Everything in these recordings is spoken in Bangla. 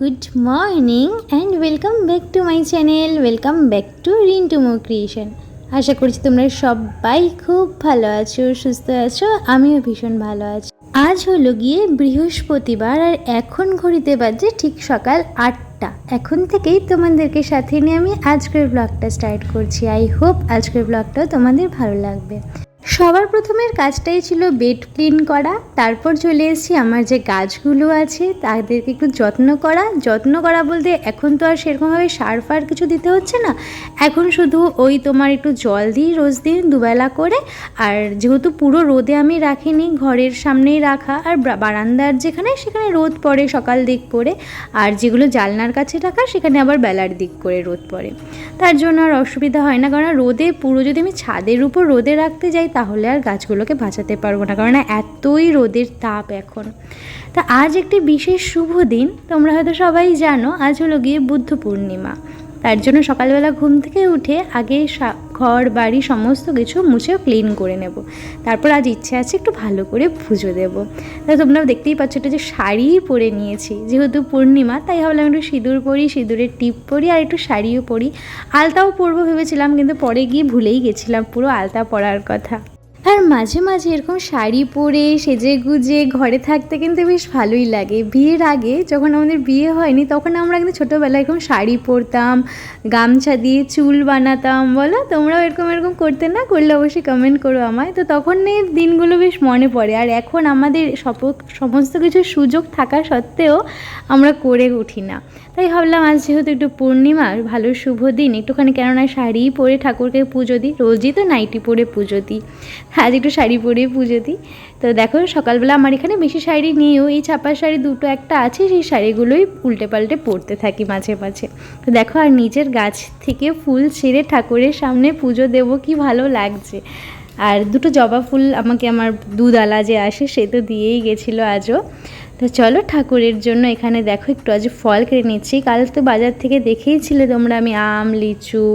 Good morning and welcome back to my channel welcome back to Rintu Md creation আশা করছি তোমরা সবাই খুব ভালো আছো, সুস্থ আছো, আমিও ভীষণ ভালো আছি। আজ হলো গিয়ে বৃহস্পতিবার আর এখন ঘড়িতে বাজে ঠিক সকাল আটটা। এখন থেকেই তোমাদেরকে সাথে নিয়ে আমি আজকের ব্লগটা স্টার্ট করছি। আই হোপ আজকের ব্লগটাও তোমাদের ভালো লাগবে। সবার প্রথমের কাজটাই ছিল বেড ক্লিন করা। তারপর চলে এসেছি, আমার যে গাছগুলো আছে, তাদেরকে একটু যত্ন করা। যত্ন করা বলতে এখন তো আর সেরকমভাবে সার ফার কিছু দিতে হচ্ছে না। এখন শুধু ওই তোমার একটু জল দিই রোজ দিন, দুবেলা করে। আর যেহেতু পুরো রোদে আমি রাখিনি, ঘরের সামনেই রাখা। আর বারান্দার যেখানে, সেখানে রোদ পড়ে সকাল দিক করে। আর যেগুলো জালনার কাছে রাখা, সেখানে আবার বেলার দিক করে রোদ পড়ে। তার জন্য আর অসুবিধা হয় না। কারণ রোদে পুরো যদি আমি ছাদের উপর রোদে রাখতে যাই তাহলে আর গাছগুলোকে বাঁচাতে পারব না কারণ এতই রোদের তাপ এখন। তা আজ একটি বিশেষ শুভ দিন, তোমরা হয়তো সবাই জানো, আজ হলো গিয়ে বুদ্ধ পূর্ণিমা। তার জন্য সকালবেলা ঘুম থেকে উঠে আগে ঘর, বাড়ি সমস্ত কিছু মুছে ক্লিন করে নেব। তারপর আজ ইচ্ছে আছে একটু ভালো করে পুজো দেবো। তা তোমরা দেখতেই পাচ্ছ এটা যে শাড়ি পরে নিয়েছি, যেহেতু পূর্ণিমা, তাই ভাবলাম একটু সিঁদুর পরি, সিঁদুরের টিপ পরি আর একটু শাড়িও পরি। আলতাও পরবো ভেবেছিলাম, কিন্তু পরে গিয়ে ভুলেই গেছিলাম, পুরো আলতা পরার কথা। আর মাঝে মাঝে এরকম শাড়ি পরে সেজে গুজে ঘরে থাকতে কিন্তু বেশ ভালোই লাগে। বিয়ের আগে যখন আমাদের বিয়ে হয়নি তখন আমরা কিন্তু ছোটোবেলায় এরকম শাড়ি পরতাম, গামছা দিয়ে চুল বানাতাম। বলো, তোমরাও এরকম এরকম করতে না? করলে অবশ্যই কমেন্ট করো আমায়। তো তখন এই দিনগুলো বেশ মনে পড়ে। আর এখন আমাদের সপ- সমস্ত কিছু সুযোগ থাকা সত্ত্বেও আমরা করে উঠি না। তাই ভাবলাম আজ যেহেতু একটু পূর্ণিমা, ভালো শুভ দিন। একটুখানি কেননা শাড়ি পরে ঠাকুরকে পুজো দিই, রোজই তো নাইটি পরে পুজো দিই। আজ একটু শাড়ি পরে পুজো দিই। তো দেখো, সকালবেলা আমার এখানে বেশি শাড়ি নিয়েও এই ছাপা শাড়ি দুটো একটা আছে, সেই শাড়িগুলোই উল্টে পাল্টে পরতে থাকি মাঝে মাঝে। তো দেখো, আর নিজের গাছ থেকে ফুল ছেড়ে ঠাকুরের সামনে পুজো দেব, কি ভালো লাগছে। আর দুটো জবা ফুল আমাকে আমার দুধালা যে আসে, সে তো দিয়েই গেছিল আজও। তো চলো ঠাকুরের জন্য এখানে দেখো একটু আজ ফল কিনে নিচ্ছি। কাল তো বাজার থেকে দেখেইছিলে তোমরা, আমি আম, লিচু,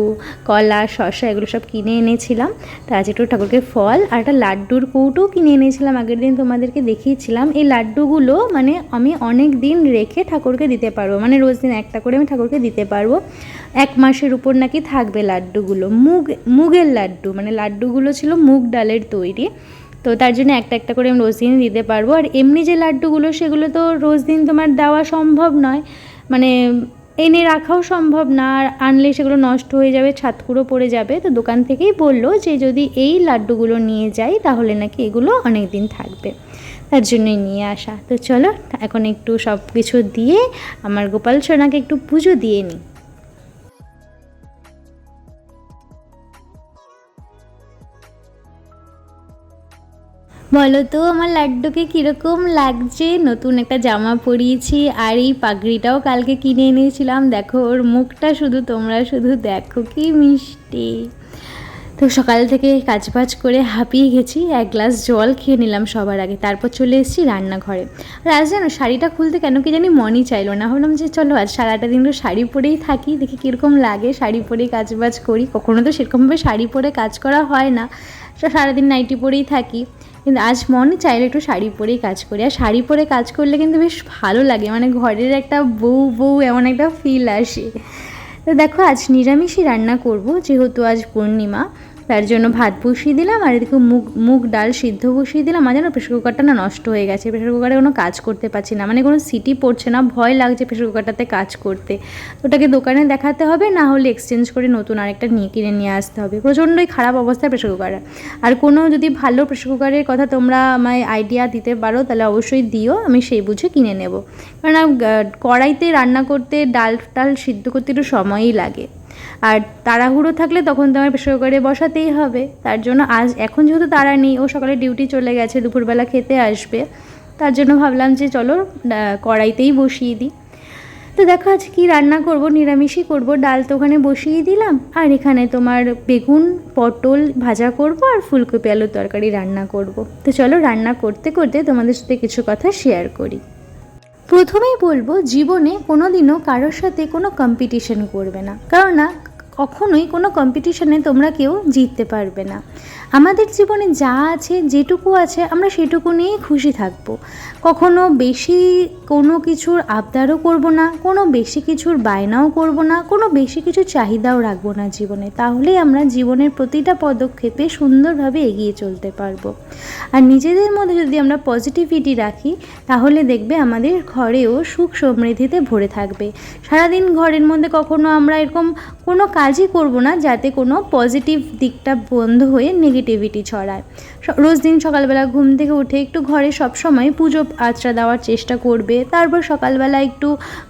কলা, শসা এগুলো সব কিনে এনেছিলাম। তো আজ একটু ঠাকুরকে ফল আর একটা লাড্ডুর কৌটো কিনে এনেছিলাম। আগের দিন তোমাদেরকে দেখিয়েছিলাম। এই লাড্ডুগুলো মানে আমি অনেক দিন রেখে ঠাকুরকে দিতে পারব মানে রোজ দিন একটা করে আমি ঠাকুরকে দিতে পারব। এক মাসের উপর নাকি থাকবে লাড্ডুগুলো। মুগ, মুগের লাড্ডু মানে লাড্ডুগুলো ছিল মুগ ডালের তৈরি। তো তার জন্য একটা একটা করে আমি রোজ দিন দিতে পারব। আর এমনি যে লাড্ডুগুলো, সেগুলো তো রোজ দিন তোমার দেওয়া সম্ভব নয়। মানে এনে রাখাও সম্ভব না, আর আনলে সেগুলো নষ্ট হয়ে যাবে ছাতকুড়ো পড়ে যাবে। তো দোকান থেকেই বলল যে, যদি এই লাড্ডুগুলো নিয়ে যাই, তাহলে নাকি এগুলো অনেক দিন থাকবে। তার জন্যই নিয়ে আসা। তো চলো, এখন একটু সব কিছু দিয়ে আমার গোপাল সোনাকে একটু পুজো দিয়ে নিই। বলো তো, আমার লাড্ডুকে কীরকম লাগছে? নতুন একটা জামা পরিয়েছি আর এই পাগড়িটাও কালকে কিনে এনেছিলাম। দেখো, ওর মুখটা শুধু তোমরা শুধু দেখো, কি মিষ্টি। তো সকাল থেকে কাজবাজ করে হাঁপিয়ে গেছি, এক গ্লাস জল খেয়ে নিলাম সবার আগে। তারপর চলে এসেছি রান্নাঘরে। আর আজ জানো, শাড়িটা খুলতে কেন কি জানি মনই চাইলো না। ভাবলাম যে চলো, আজ সারাটা দিন তো শাড়ি পরেই থাকি, দেখি কীরকম লাগে শাড়ি পরেই কাজবাজ করি। কখনো তো সেরকমভাবে শাড়ি পরে কাজ করা হয় না। সারাদিন নাইটি পরেই থাকি। কিন্তু আজ মনে চাইলে একটু শাড়ি পরেই কাজ করি। আর শাড়ি পরে কাজ করলে কিন্তু বেশ ভালো লাগে। মানে ঘরের একটা বউ বউ এমন একটা ফিল আসে। তো দেখো, আজ নিরামিষই রান্না করব, যেহেতু আজ পূর্ণিমা। তার জন্য ভাত বসিয়ে দিলাম আর এদিকে মুগ মুগ ডাল সিদ্ধ বসিয়ে দিলাম। আমার যেন প্রেশার কুকারটা না নষ্ট হয়ে গেছে। প্রেশার কুকারে কোনো কাজ করতে পারছি না। মানে কোনো সিটি পড়ছে না। ভয় লাগছে প্রেশার কুকারটাতে কাজ করতে। ওটাকে দোকানে দেখাতে হবে, না হলে এক্সচেঞ্জ করে নতুন আরেকটা নিয়ে, কিনে নিয়ে আসতে হবে। প্রচণ্ডই খারাপ অবস্থা প্রেশার কুকার আর কোনো যদি ভালো প্রেশার কুকারের কথা তোমরা আমায় আইডিয়া দিতে পারো, তাহলে অবশ্যই দিও। আমি সেই বুঝে কিনে নেব। কারণ কড়াইতে রান্না করতে ডাল টাল সিদ্ধ করতে একটু সময়ই লাগে। আর তাড়াহুড়ো থাকলে তখন তো আমার বসাতেই হবে। তার জন্য আজ, এখন যেহেতু তাড়া নেই, ও সকালে ডিউটি চলে গেছে, দুপুরবেলা খেতে আসবে। তার জন্য ভাবলাম যে চলো কড়াইতেই বসিয়ে দিই। তো দেখো আজ কি রান্না করব, নিরামিষই করব, ডাল তো ওখানে বসিয়ে দিলাম। আর এখানে তোমার বেগুন, পটল ভাজা করব আর ফুলকপি আলুর তরকারি রান্না করব। তো চলো রান্না করতে করতে তোমাদের সাথে কিছু কথা শেয়ার করি। প্রথমেই বলব জীবনে কোনোদিনও কারোর সাথে কোনো কম্পিটিশন করবে না। কারণ না কখনোই কোনো কম্পিটিশনে তোমরা কেউ জিততে পারবে না। আমাদের জীবনে যা আছে, যেটুকু আছে, আমরা সেটুকু নিয়েই খুশি থাকব। কখনো বেশি কোনো কিছুর আবদারও করব না, কোনো বেশি কিছুর বায়নাও করব না, কোনো বেশি কিছু চাহিদাও রাখব না জীবনে। তাহলেই আমরা জীবনের প্রতিটা পদক্ষেপে সুন্দরভাবে এগিয়ে চলতে পারব। আর নিজেদের মধ্যে যদি আমরা পজিটিভিটি রাখি, তাহলে দেখবে আমাদের ঘরেও সুখ সমৃদ্ধিতে ভরে থাকবে। সারাদিন ঘরের মধ্যে কখনো আমরা এরকম কোনো কাজই করব না যাতে কোনো পজিটিভ দিকটা বন্ধ হয়ে নেগেটিভিটি ছড়ায়। রোজ দিন সকালবেলা ঘুম থেকে উঠে একটু ঘরে সবসময় পুজো আচরা দেওয়ার চেষ্টা করবে। তারপর সকালবেলা একটু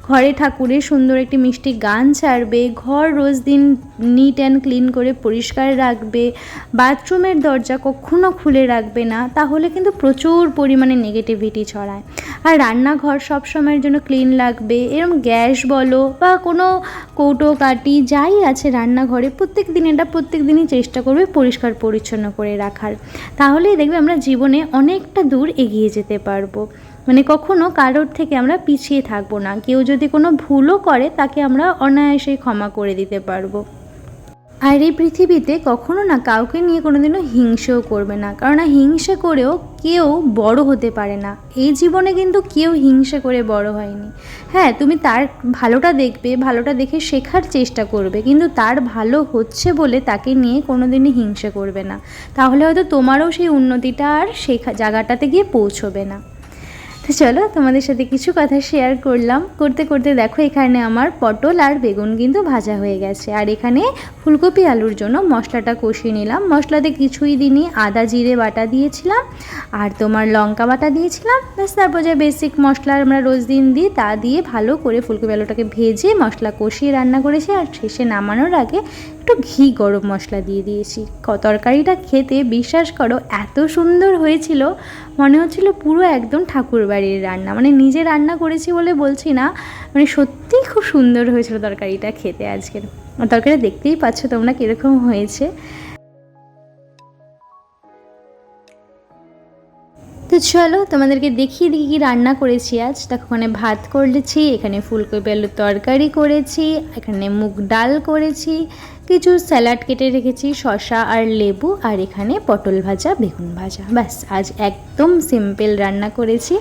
ঘরে ঠাকুরের সুন্দর একটি মিষ্টি গান ছাড়বে। ঘর রোজ দিন নিট অ্যান্ড ক্লিন করে পরিষ্কার রাখবে। বাথরুমের দরজা কখনো খুলে রাখবে না, তাহলে কিন্তু প্রচুর পরিমাণে নেগেটিভিটি ছড়ায়। আর রান্নাঘর সব সময়ের জন্য ক্লিন লাগবে। এরম গ্যাস বলো বা কোনো কৌটো কাটি যাই আছে রান্নাঘরে প্রত্যেক দিন এটা প্রত্যেক দিনই চেষ্টা করবে পরিষ্কার পরিচ্ছন্ন করে রাখার। তাহলেই দেখবে আমরা জীবনে অনেকটা দূর এগিয়ে যেতে পারব। মানে কখনো কারোর থেকে আমরা পিছিয়ে থাকব না। কেউ যদি কোনো ভুলও করে তাকে আমরা অনায়াসেই ক্ষমা করে দিতে পারব। আর এই পৃথিবীতে কখনো না কাউকে নিয়ে কোনোদিনও হিংসেও করবে না। কারণ হিংসে করেও কেউ বড় হতে পারে না। এই জীবনে কিন্তু কেউ হিংসে করে বড় হয়নি। হ্যাঁ তুমি তার ভালোটা দেখবে, ভালোটা দেখে শেখার চেষ্টা করবে, কিন্তু তার ভালো হচ্ছে বলে তাকে নিয়ে কোনোদিনই হিংসে করবে না। তাহলে হয়তো তোমারও সেই উন্নতিটা আর শেখা, জায়গাটাতে গিয়ে পৌঁছবে না। তো চলো তোমাদের সাথে কিছু কথা শেয়ার করলাম। করতে করতে দেখো এখানে আমার পটল আর বেগুন কিন্তু ভাজা হয়ে গেছে। আর এখানে ফুলকপি আলুর জন্য মশলাটা কষিয়ে নিলাম। মশলাতে কিছুই দিনই আদা, জিরে বাটা দিয়েছিলাম আর তোমার লঙ্কা বাটা দিয়েছিলাম। ব্যাস, তারপর যে বেসিক মশলা আমরা রোজ দিন দিই, তা দিয়ে ভালো করে ফুলকপি আলুটাকে ভেজে মশলা কষিয়ে রান্না করেছি। আর শেষে নামানোর আগে একটু ঘি গরম মশলা দিয়ে দিয়েছি। তরকারিটা খেতে, বিশ্বাস করো, এত সুন্দর হয়েছিল। মনে হচ্ছিল পুরো একদম ঠাকুর বাড়ির রান্না। মানে নিজে রান্না করেছি বলে বলছি না মানে সত্যিই খুব সুন্দর হয়েছিল তরকারিটা খেতে আজকের। তরকারি দেখতেই পাচ্ছ তোমরা কীরকম হয়েছে। তো চলো, তোমাদেরকে দেখিয়ে দিই কী রান্না করেছি আজ। দেখো ওখানে ভাত করেছি, এখানে ফুলকপি আলুর তরকারি করেছি, এখানে মুগ ডাল করেছি কিছু স্যালাড কেটে রেখেছি, শসা আর লেবু, আর এখানে পটল ভাজা, বেগুন ভাজা। ব্যাস, আজ একদম সিম্পল রান্না করেছি।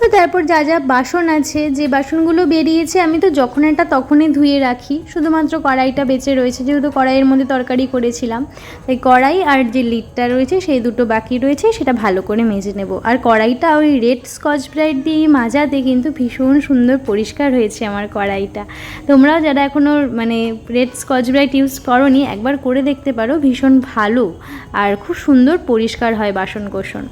তো তারপর যা যা বাসন আছে, যে বাসনগুলো বেরিয়েছে, আমি তো যখন এটা তখনই ধুয়ে রাখি। শুধুমাত্র কড়াইটা বেঁচে রয়েছে, যেহেতু কড়াইয়ের মধ্যে তরকারি করেছিলাম। তাই কড়াই আর যে লিডটা রয়েছে, সেই দুটো বাকি রয়েছে, সেটা ভালো করে মেজে নেব। আর কড়াইটা ওই রেড স্কচ ব্রাইট দিয়ে মাজাতে কিন্তু ভীষণ সুন্দর পরিষ্কার হয়েছে আমার কড়াইটা। তোমরাও যারা এখনও মানে রেড স্কচ ব্রাইট ইউজ করনি, একবার করে দেখতে পারো, ভীষণ ভালো আর খুব সুন্দর পরিষ্কার হয় বাসন কোসন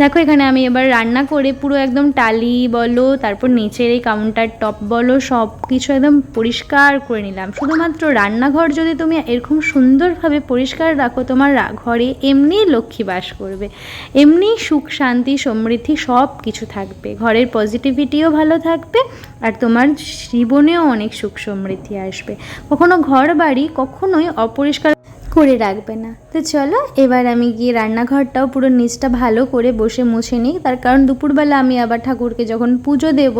দেখো, এখানে আমি এবার রান্না করে পুরো একদম টালি বলো, তারপর নিচের এই কাউন্টার টপ বলো সব কিছু একদম পরিষ্কার করে নিলাম। শুধুমাত্র রান্নাঘর যদি তুমি এরকম সুন্দরভাবে পরিষ্কার রাখো, তোমার ঘরে এমনিই লক্ষ্মী বাস করবে। এমনি সুখ, শান্তি, সমৃদ্ধি সব কিছু থাকবে। ঘরের পজিটিভিটিও ভালো থাকবে আর তোমার জীবনেও অনেক সুখ, সমৃদ্ধি আসবে। কখনো ঘর বাড়ি কখনোই অপরিষ্কার করে রাখবে না। তো চলো, এবার আমি গিয়ে রান্নাঘরটাও পুরো নিচটা ভালো করে বসে মুছে নিই। তার কারণ দুপুরবেলা আমি আবার ঠাকুরকে যখন পুজো দেব,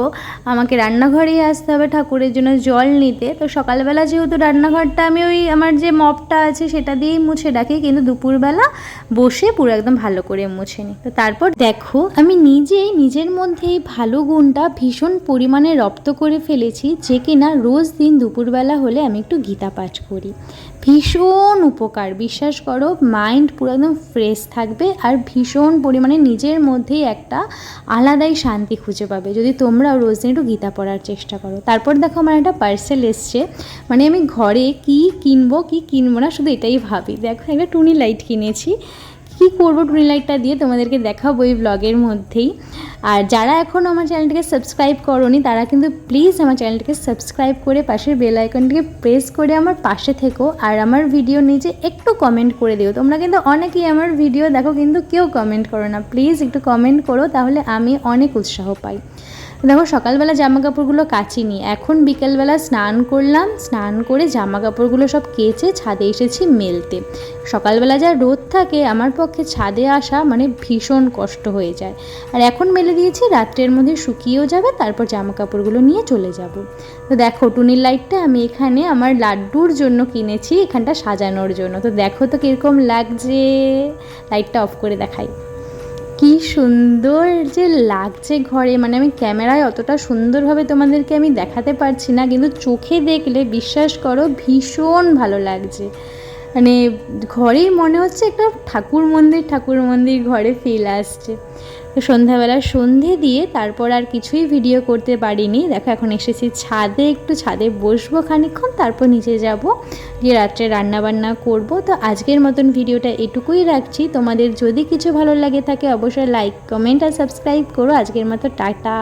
আমাকে রান্নাঘরেই আসতে হবে ঠাকুরের জন্য জল নিতে। তো সকালবেলা যেহেতু রান্নাঘরটা আমি ওই আমার যে মপটা আছে সেটা দিয়েই মুছে রাখি, কিন্তু দুপুরবেলা বসে পুরো একদম ভালো করে মুছে নিই। তো তারপর দেখো, আমি নিজেই নিজের মধ্যে এই ভালো গুণটা ভীষণ পরিমাণে রপ্ত করে ফেলেছি যে কিনা রোজ দিন দুপুরবেলা হলে আমি একটু গীতা পাঠ করি। ভীষণ উপকার। বিশ্বাস করো মাইন্ড পুরো একদম ফ্রেশ থাকবে আর ভীষণ পরিমাণে নিজের মধ্যেই একটা আলাদাই শান্তি খুঁজে পাবে। যদি তোমরা রোজ একটু গীতা পড়ার চেষ্টা করো। তারপর দেখো আমার একটা পার্সেল এসছে মানে আমি ঘরে কি কিনবো কি কিনবো না, শুধু এটাই ভাবি। দেখো, একটা টুনি লাইট কিনেছি। কী করব টুনি লাইটটা দিয়ে তোমাদেরকে দেখাবো এই ব্লগের মধ্যেই। আর যারা এখনও আমার চ্যানেলটিকে সাবস্ক্রাইব করনি, তারা কিন্তু প্লিজ আমার চ্যানেলটিকে সাবস্ক্রাইব করে পাশের বেল আইকনটিকে প্রেস করে আমার পাশে থেকো। আর আমার ভিডিও নিচে একটু কমেন্ট করে দিও। তোমরা কিন্তু অনেকেই আমার ভিডিও দেখো, কিন্তু কেউ কমেন্ট করো না। প্লিজ একটু কমেন্ট করো, তাহলে আমি অনেক উৎসাহ পাই। দেখো, সকালবেলা জামা কাপড়গুলো কাচিনি। এখন বিকেলবেলা স্নান করলাম, স্নান করে জামা কাপড়গুলো সব কেচে ছাদে এসেছি মেলতে। সকালবেলা যা রোদ থাকে, আমার পক্ষে ছাদে আসা মানে ভীষণ কষ্ট হয়ে যায়। আর এখন মেলে দিয়েছি, রাত্রের মধ্যে শুকিয়েও যাবে, তারপর জামা কাপড়গুলো নিয়ে চলে যাব। তো দেখো, টুনির লাইটটা আমি এখানে আমার লাড্ডুর জন্য কিনেছি, এখানটা সাজানোর জন্য। তো দেখো তো কীরকম লাগছে। লাইটটা অফ করে দেখাই। কি সুন্দর যে লাগছে ঘরে। মানে আমি ক্যামেরায় অতটা সুন্দরভাবে তোমাদেরকে আমি দেখাতে পারছি না, কিন্তু চোখে দেখলে, বিশ্বাস করো, ভীষণ ভালো লাগছে। মানে ঘরেই মনে হচ্ছে একটা ঠাকুর মন্দির ঠাকুর মন্দির ঘরে ফিল আসছে। তো সন্ধ্যাবেলা সন্ধে দিয়ে তারপর আর কিছুই ভিডিও করতে পারিনি। দেখো, এখন এসেছি ছাদে, একটু ছাদে বসবো খানিক্ষণ তারপর নিচে যাব গিয়ে রাত্রে রান্না বান্না করব। তো আজকের মতন ভিডিওটা এটুকুই রাখছি। তোমাদের যদি কিছু ভালো লাগে থাকে, অবশ্যই লাইক কমেন্ট আর সাবস্ক্রাইব করো। আজকের মতো টাটা।